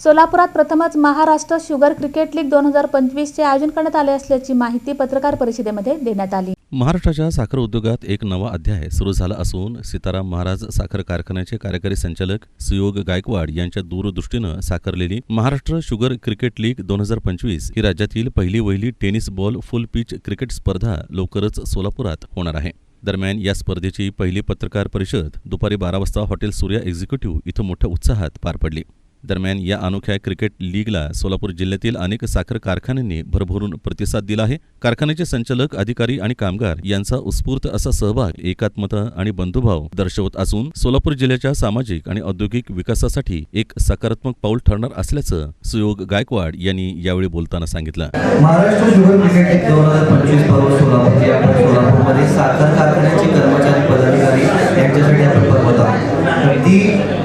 सोलापुरात प्रथमच Maharashtra sugar cricket league दोन हजार पंचवीसचे आयोजन करण्यात आले असल्याची माहिती पत्रकार परिषदेमध्ये देण्यात आली. महाराष्ट्राच्या साखर उद्योगात एक नवा अध्याय सुरू झाला असून सीताराम महाराज साखर कारखान्याचे कार्यकारी संचालक सुयोग गायकवाड यांच्या दूरदृष्टीनं साकारलेली महाराष्ट्र शुगर क्रिकेट लीग दोन हजार पंचवीस ही राज्यातील पहिली वहिली tennis ball full pitch cricket स्पर्धा लवकरच सोलापुरात होणार आहे. दरम्यान या स्पर्धेची पहिली पत्रकार परिषद दुपारी बारा वाजता हॉटेल सूर्या एक्झिक्युटिव्ह इथं मोठ्या उत्साहात पार पडली. दरम्यान या अनोख्या क्रिकेट लीगला सोलापूर जिल्ह्यातील अनेक साखर कारखान्यांनी भरभरून प्रतिसाद दिला आहे. कारखान्याचे संचालक अधिकारी आणि कामगार यांचा उत्स्फूर्त असा सहभाग एकात्मता आणि बंधुभाव दर्शवत असून सोलापूर जिल्ह्याच्या सामाजिक आणि औद्योगिक विकासासाठी एक सकारात्मक पाऊल ठरणार असल्याचं सुयोग गायकवाड यांनी यावेळी बोलताना सांगितलं. महाराष्ट्र क्रिकेट दोन हजार पंचवीस पर्व सोलापूर सोलापूरमध्ये साखर कारखान्याचे कर्मचारी पदाधिकारी यांच्यासाठी आपण पर्वत आहोत.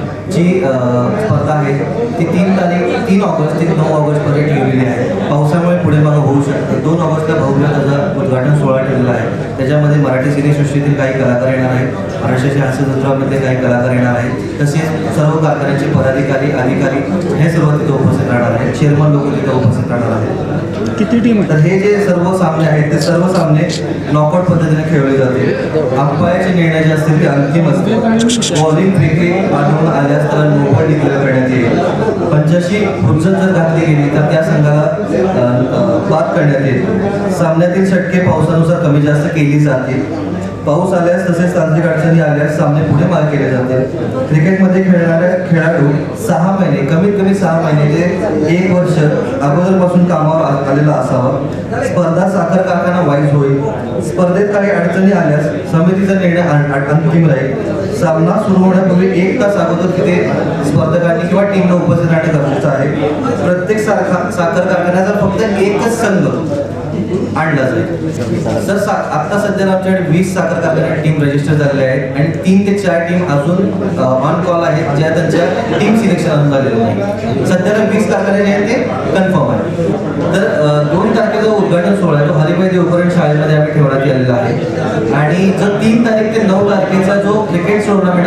जी स्पर्धा आहे ती तीन तारीख तीन ऑगस्ट ते नऊ ऑगस्टपर्यंत ठेवलेली आहे पावसामुळे पुढे मागं होऊ शकते दोन ऑगस्टला भव्य त्याचा उद्घाटन सोहळा ठेवलेला आहे त्याच्यामध्ये मराठी सिनेसृष्टीतील काही कलाकार येणार आहेत. महाराष्ट्राच्या हास्यजत्रामध्ये काही कलाकार येणार आहेत. तसेच सर्व कारखान्याचे पदाधिकारी अधिकारी हे सर्व तिथे उपस्थित राहणार आहेत. चेअरमन लोक तिथे उपस्थित राहणार आहेत. किती टीम तर हे जे सर्व सामने आहेत ते सर्व सामने नॉकआउट पद्धतीने खेळले जातील. अंपायरचे निर्णय जे असतील ते अंतिम असतील. बॉलिंग क्रिकेट आढळून आल्यास त्याला नोबल डिक्लेअर पंच्याऐंशी फुटजत जर घातली गेली तर त्या संघाला बाद करण्यात येईल. सामन्यातील षटके पावसानुसार कमी जास्त केली जातील. पाऊस आल्यास तसेच तांत्रिक अडचणी आल्यास सामने पुढे मार केले जातील. क्रिकेटमध्ये खेळणाऱ्या खेळाडू सहा महिने कमीत कमी सहा महिने ते एक वर्ष अगोदरपासून कामावर आलेला असावा. स्पर्धा साखर कारखाना वाईज होईल. स्पर्धेत काही अडचणी आल्यास समितीचा निर्णय अंतिम राहील. सामना सुरू होण्यापूर्वी एक तास अगोदर तिथे स्पर्धकांनी किंवा टीमला उपस्थित राहणे गरजेचं आहे. प्रत्येक सारखा साखर कारखान्याचा फक्त एकच संघ आणला जाईल सर सा आता सध्याला आमच्याकडे वीस साखर कारखान्या टीम रजिस्टर झालेल्या आहेत आणि तीन ते चार टीम अजून ऑन कॉल आहेत ज्या त्यांच्या टीम सिलेक्शन अजून झालेलं नाही. सध्याला वीस कारखाने जे आहेत ते कन्फर्म आहे तर दोन तारखेचा उद्घाटन सोहळा आहे तो हरिभाई देवकरण शाळेमध्ये आम्ही ठेवण्यात आलेला आहे. आणि जो तीन तारीख ते नऊ तारखेचा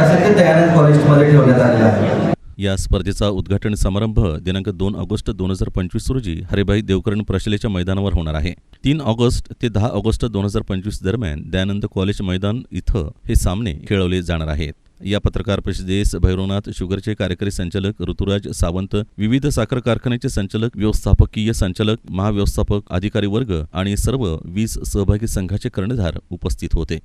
असेल ते दयानंद कॉलेजमध्ये ठेवण्यात आलेला आहे. या स्पर्धेचा उद्घाटन समारंभ दिनांक दोन ऑगस्ट दोन हजार पंचवीस रोजी हरिभाई देवकरण प्रशलेच्या मैदानावर होणार आहे. तीन ऑगस्ट ते दहा ऑगस्ट दोन हजार पंचवीस दरम्यान दयानंद कॉलेज मैदान इथं हे सामने खेळवले जाणार आहेत. या पत्रकार परिषदेस भैरवनाथ शुगरचे कार्यकारी संचालक ऋतुराज सावंत विविध साखर कारखान्याचे संचालक व्यवस्थापकीय संचालक महाव्यवस्थापक अधिकारी वर्ग आणि सर्व वीस सहभागी संघाचे कर्णधार उपस्थित होते.